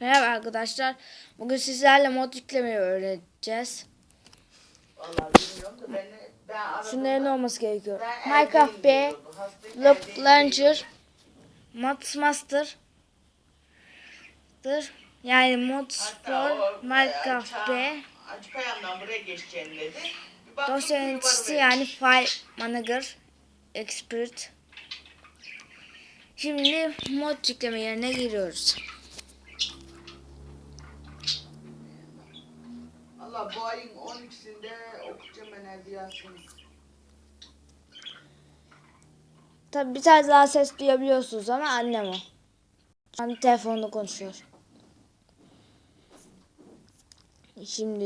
Merhaba arkadaşlar. Bugün sizlerle mod yüklemeyi öğreneceğiz. Vallahi bilmiyorum da ben, ben aradım. Şunların olması gerekiyor. Ben Minecraft B, Loop Launcher, Mods Master, dır. yani Mods for o, Minecraft e, B. Açpayan'dan buraya geçeceğini dedi. Bir baktım Dosya yöneticisi yani File Manager Expert. Şimdi mod yükleme yerine giriyoruz. Allah bu ayın 12'sinde okuyacağım ben Evliyasını. Tabi bir tane daha ses duyabiliyorsunuz ama annem o. Şu an telefonda konuşuyor. Şimdi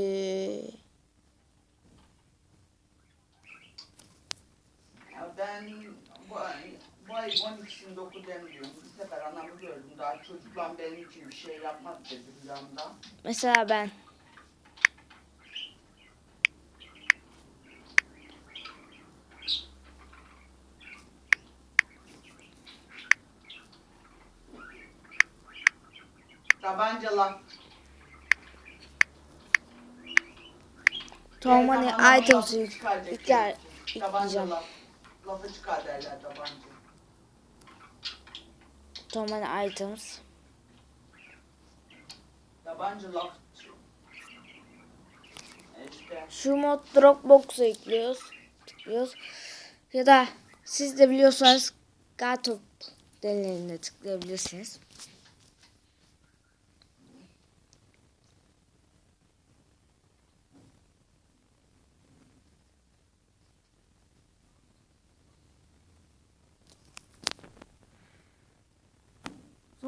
Ya ben bu ay, bu ay 12'sinde okuyacağım diyorum. Bir sefer anamı gördüm. Daha çocukla benim için bir şey yapmadı dedi rüyamda. mesela ben Evet, anamın items'ı lafı çıkaracak yükler, çünkü. Tabanca yükleyeceğim. laf. Lafı çıkar derler tabanca. Tomani items. Tabanca laf. İşte. Şu mod Dropbox'a ekliyoruz. Tıklıyoruz. Ya da siz de biliyorsanız Gatop denilenine tıklayabilirsiniz.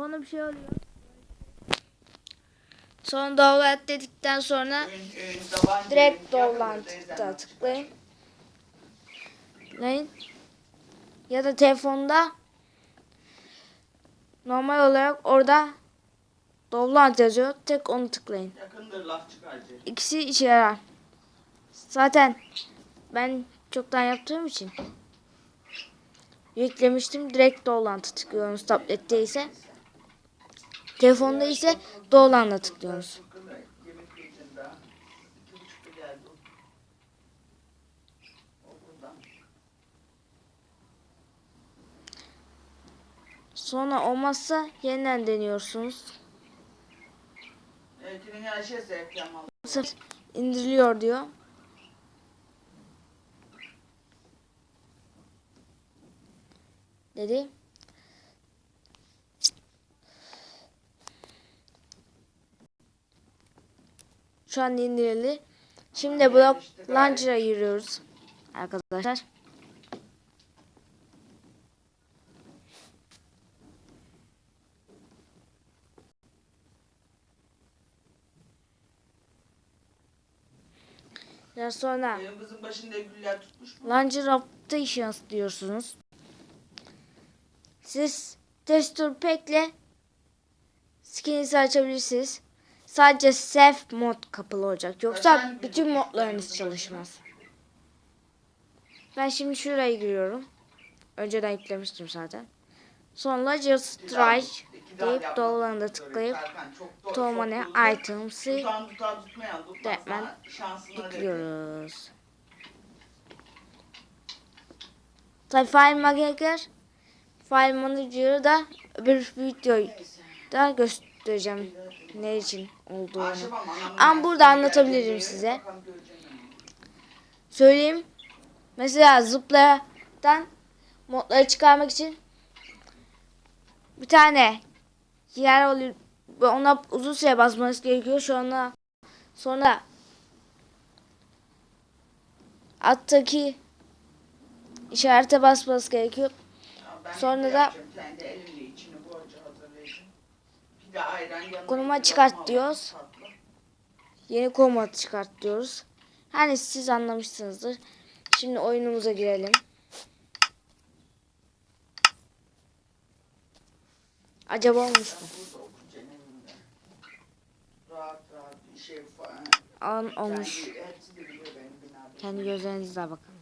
Sonra bir şey oluyor. Sonra download dedikten sonra Direkt teyzemden tıklayın. Tıklayın. Ya da telefonda normal olarak orada download yazıyor. Tek onu tıklayın. İkisi işe yarar. Zaten ben çoktan yaptığım için yüklemiştim. Direkt download'a tıklıyorsunuz tablette ise. Telefonda ise download'a tıklıyorsunuz. Yemek yiyeceğim daha. İki buçukta geldi o. Okuldan. Sonra olmazsa yeniden deniyorsunuz. Evet, şey indiriliyor diyor. Dedi. Şu an indirildi. Şimdi blok launcher'a giriyoruz. Arkadaşlar. Daha sonra kızın başında güller tutmuş mu? Launcher Operations diyorsunuz. Siz Texture Pack'le skininizi açabilirsiniz. Sadece Safe mod kapalı olacak. Yoksa bütün modlarınız çalışmaz. Ben şimdi şuraya giriyorum. Önceden yüklemiştim zaten. Sonra Just Try deyip dolarında tıklayıp Items'ı tutmazsa Hemen şansına reklam. ekliyoruz. Tabi File Manager File Manager'ı da öbür videoda göstereceğim ne için olduğunu. Ama burada anlatabilirim size. Söyleyeyim. Mesela zıplayadan modları çıkarmak için bir tane yer oluyor. ve Ona uzun süre basmanız gerekiyor. Sonra sonra alttaki işarete basmanız gerekiyor. Sonra da- Bir Konuma çıkart diyoruz. Yeni komut çıkart diyoruz. Hani siz anlamışsınızdır. Şimdi oyunumuza girelim. Acaba olmuş mu? An olmuş. Kendi, gözlerinizle bakın.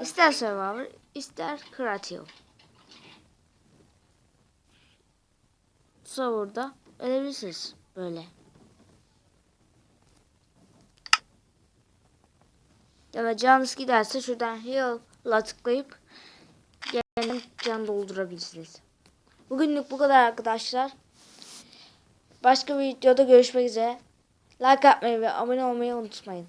İster survivor, ister creative. Server'da ölebilirsiniz böyle. Ya da canınız giderse şuradan heal'la tıklayıp yeniden can doldurabilirsiniz. Bugünlük bu kadar arkadaşlar. Başka bir videoda görüşmek üzere. Like atmayı ve abone olmayı unutmayın.